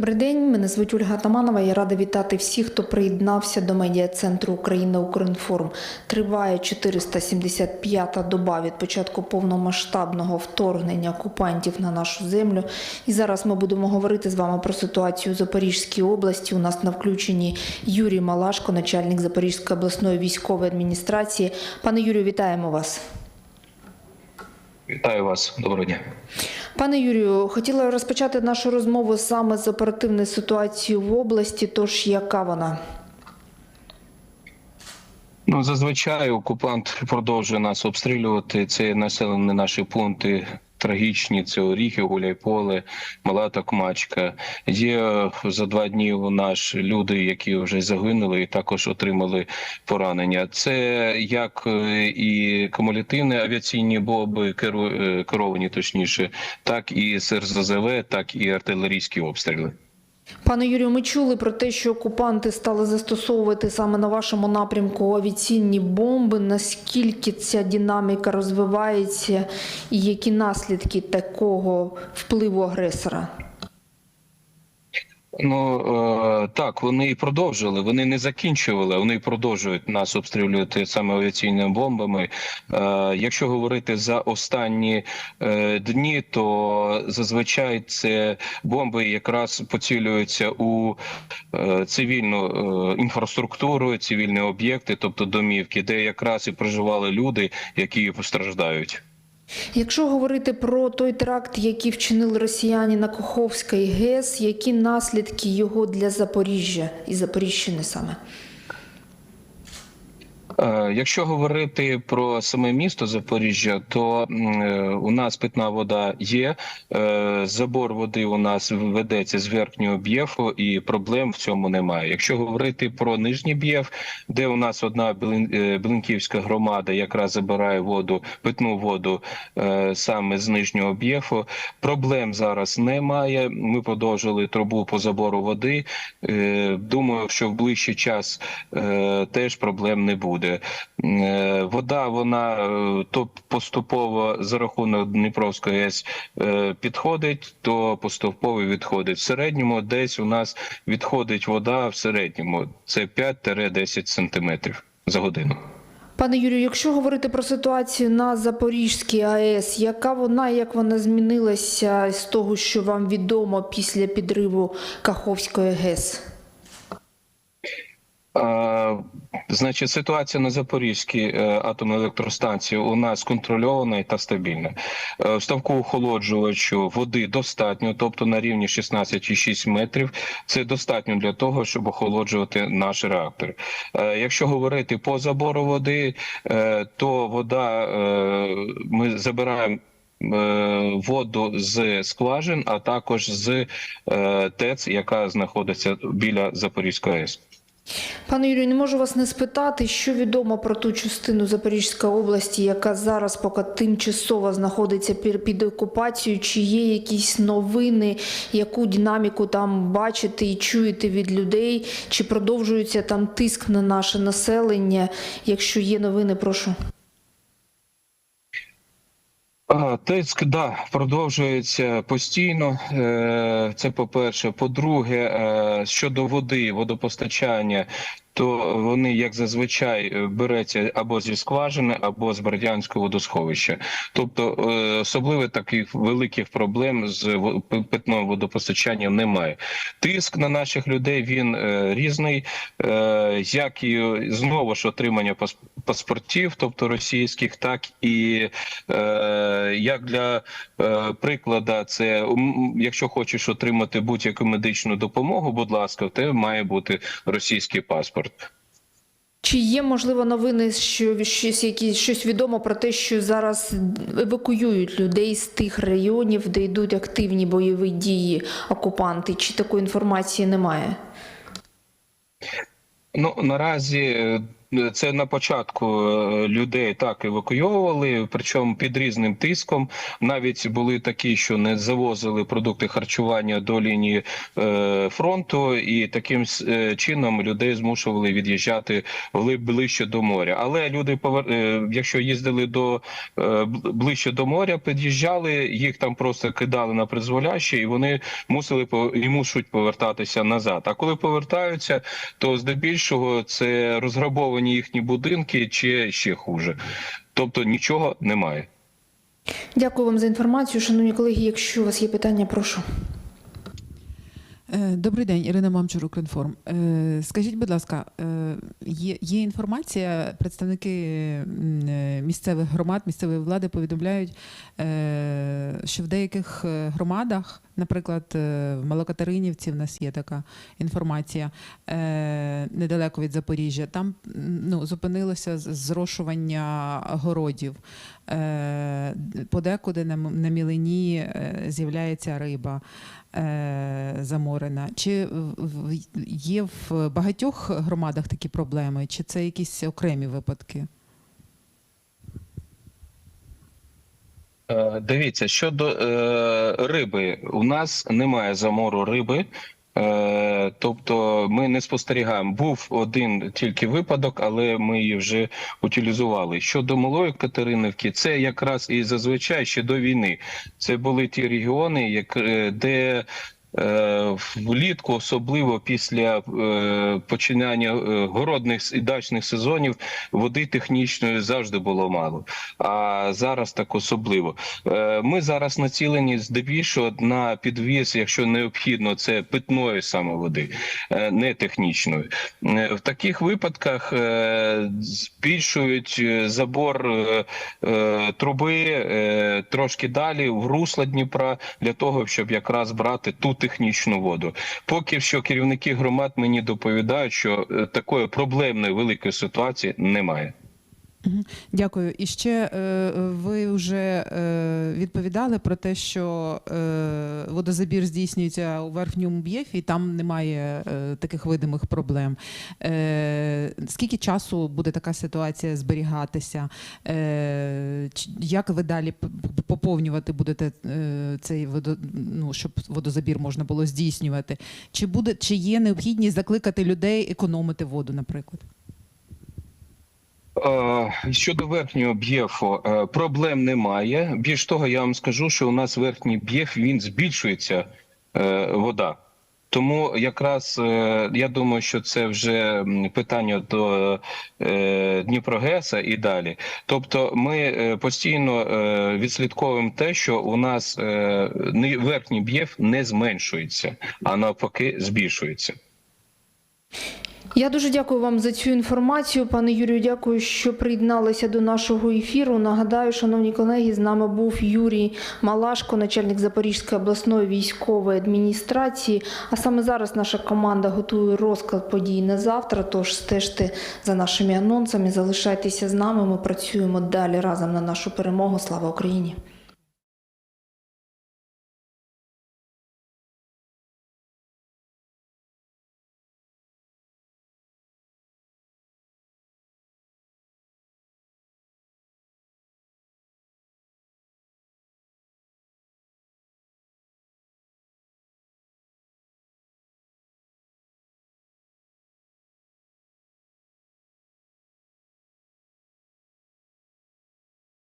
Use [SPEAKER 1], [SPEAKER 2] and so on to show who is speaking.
[SPEAKER 1] Добрий день, мене звуть Ольга Таманова. Я рада вітати всіх, хто приєднався до медіа центру Україна Укрінформ. Триває 475-та доба від початку повномасштабного вторгнення окупантів на нашу землю. І зараз ми будемо говорити з вами про ситуацію у Запорізькій області. У нас на включенні Юрій Малашко, начальник Запорізької обласної військової адміністрації. Пане Юрію, вітаємо вас.
[SPEAKER 2] Вітаю вас, доброго дня.
[SPEAKER 1] Пане Юрію, хотіла розпочати нашу розмову саме з оперативної ситуації в області. Тож яка вона?
[SPEAKER 2] Ну зазвичай окупант продовжує нас обстрілювати. Це населені наші пункти. Трагічні це Оріхи, Гуляйполе, Мала Токмачка. Є за два дні у нас люди, які вже загинули, і також отримали поранення. Це як е, і кумулятивні авіаційні керу- е, керовані точніше, так і СРЗВ, так і артилерійські обстріли.
[SPEAKER 1] Пане Юрію, ми чули про те, що окупанти стали застосовувати саме на вашому напрямку авіаційні бомби. Наскільки ця динаміка розвивається, і які наслідки такого впливу агресора?
[SPEAKER 2] Ну е, так, вони і продовжили. Вони не закінчували, вони продовжують нас обстрілювати саме авіаційними бомбами. Е, якщо говорити за останні е, дні, то зазвичай це бомби якраз поцілюються у цивільну інфраструктуру, цивільні об'єкти, тобто домівки, де якраз і проживали люди, які постраждають.
[SPEAKER 1] Якщо говорити про той теракт, який вчинили росіяни на Каховській ГЕС, які наслідки його для Запоріжжя і Запоріжжини саме?
[SPEAKER 2] Е, Якщо говорити про саме місто Запоріжжя, то е, у нас питна вода є. е, Забор води у нас ведеться з верхнього б'єфу, і проблем в цьому немає. Якщо говорити про нижній б'єф, де у нас одна Блинківська громада якраз забирає воду, питну воду саме з нижнього б'єфу, проблем зараз немає. Ми продовжили трубу по забору води. Думаю, що в ближчий час теж проблем не буде. Е, Вода вона е, то поступово за рахунок Дніпровської АЕС е, підходить, то поступово відходить. В середньому десь у нас відходить вода в середньому це 5-10 сантиметрів за годину.
[SPEAKER 1] Пане Юрію, якщо говорити про ситуацію на Запорізькій АЕС, яка вона, як вона змінилася з того, що вам відомо після підриву Каховської ГЕС?
[SPEAKER 2] Значить, ситуація на Запорізькій е, атомній електростанції у нас контрольована та стабільна. Е, В ставку охолоджувачу води достатньо, тобто на рівні 16,6 метрів. Це достатньо для того, щоб охолоджувати наш реактор. Е, Якщо говорити по забору води, то вода ми забираємо. Воду з скважин, а також з ТЕЦ, яка знаходиться біля Запорізької АЕС.
[SPEAKER 1] Пане Юрію, не можу вас не спитати, що відомо про ту частину Запорізької області, яка зараз поки тимчасово знаходиться пі- під окупацією. Чи є якісь новини, яку динаміку там бачите і чуєте від людей? Чи продовжується там тиск на наше населення? Якщо є новини, прошу.
[SPEAKER 2] Тиск да продовжується постійно. Е, Це по-перше. По-друге, е, щодо води, водопостачання, то вони, як зазвичай, е, береться або зі скважини, або з Бердянського водосховища. Тобто е, особливо таких великих проблем з питним водопостачанням немає. Тиск на наших людей він е, різний, як і знову ж отримання паспортів, тобто російських, так і як для приклада, це якщо хочеш отримати будь-яку медичну допомогу, будь ласка, в тебе має бути російський паспорт.
[SPEAKER 1] Чи є можливо новини, що щось які щось відомо про те, що зараз евакуюють людей з тих районів, де йдуть активні бойові дії окупанти? Чи такої інформації немає?
[SPEAKER 2] Ну наразі е, Це на початку е, людей так евакуйовували, причому під різним тиском. Навіть були такі, що не завозили продукти харчування до лінії е, фронту, і таким е, чином людей змушували від'їжджати ближче до моря. Але люди якщо їздили до ближче до моря, під'їжджали, їх там просто кидали на призволяще, і вони мусили і мусять повертатися назад. А коли повертаються, то здебільшого це розграбовані їхні будинки чи ще хуже. Тобто нічого немає.
[SPEAKER 1] Дякую вам за інформацію. Шановні колеги, якщо у вас є питання, прошу.
[SPEAKER 3] Е, Добрий день, Ірина Мамчур, Укрінформ. Е, Скажіть, будь ласка, е, є, є інформація, представники місцевих громад, місцевої влади повідомляють, що в деяких громадах, наприклад, в Малокатеринівці в нас є така інформація недалеко від Запоріжжя, там ну, зупинилося зрошування городів. Е, Подекуди на, мілині е, з'являється риба е, заморена. Чи є в багатьох громадах такі проблеми, чи це якісь окремі випадки?
[SPEAKER 2] Дивіться, щодо е, риби, у нас немає замору риби. Е, тобто ми не спостерігаємо. Був один тільки випадок, але ми її вже утилізували. Щодо малої Катеринівки, це якраз і зазвичай ще до війни. Це були ті регіони, е, де влітку, особливо після е, починання е, городних і дачних сезонів, води технічної завжди було мало. А зараз так особливо. Е, Ми зараз націлені здебільшого на підвіз, якщо необхідно, це питної саме води, е, не технічної. Е, В таких випадках е, збільшують е, забор е, е, труби е, трошки далі в русло Дніпра для того, щоб якраз брати ту технічну воду. Поки що керівники громад мені доповідають, що е, такої проблемної великої ситуації немає.
[SPEAKER 3] Дякую. І ще е, ви вже е, відповідали про те, що е, водозабір здійснюється у верхньому б'єфі, і там немає таких видимих проблем. Скільки часу буде така ситуація зберігатися? Як ви далі поповнювати будете цей водо, ну, щоб водозабір можна було здійснювати? Чи буде чи є необхідність закликати людей економити воду, наприклад?
[SPEAKER 2] Е, Щодо верхнього б'єфу, е, проблем немає. Більш того, я вам скажу, що у нас верхній б'єф він збільшується е, вода. Тому якраз я думаю, що це вже питання до Дніпрогеса і далі. Тобто, ми постійно відслідковуємо те, що у нас верхній б'єф не зменшується, а навпаки, збільшується.
[SPEAKER 1] Я дуже дякую вам за цю інформацію. Пане Юрію, дякую, що приєдналися до нашого ефіру. Нагадаю, шановні колеги, з нами був Юрій Малашко, начальник Запорізької обласної військової адміністрації. А саме зараз наша команда готує розклад подій на завтра. Тож стежте за нашими анонсами, залишайтеся з нами. Ми працюємо далі разом на нашу перемогу. Слава Україні!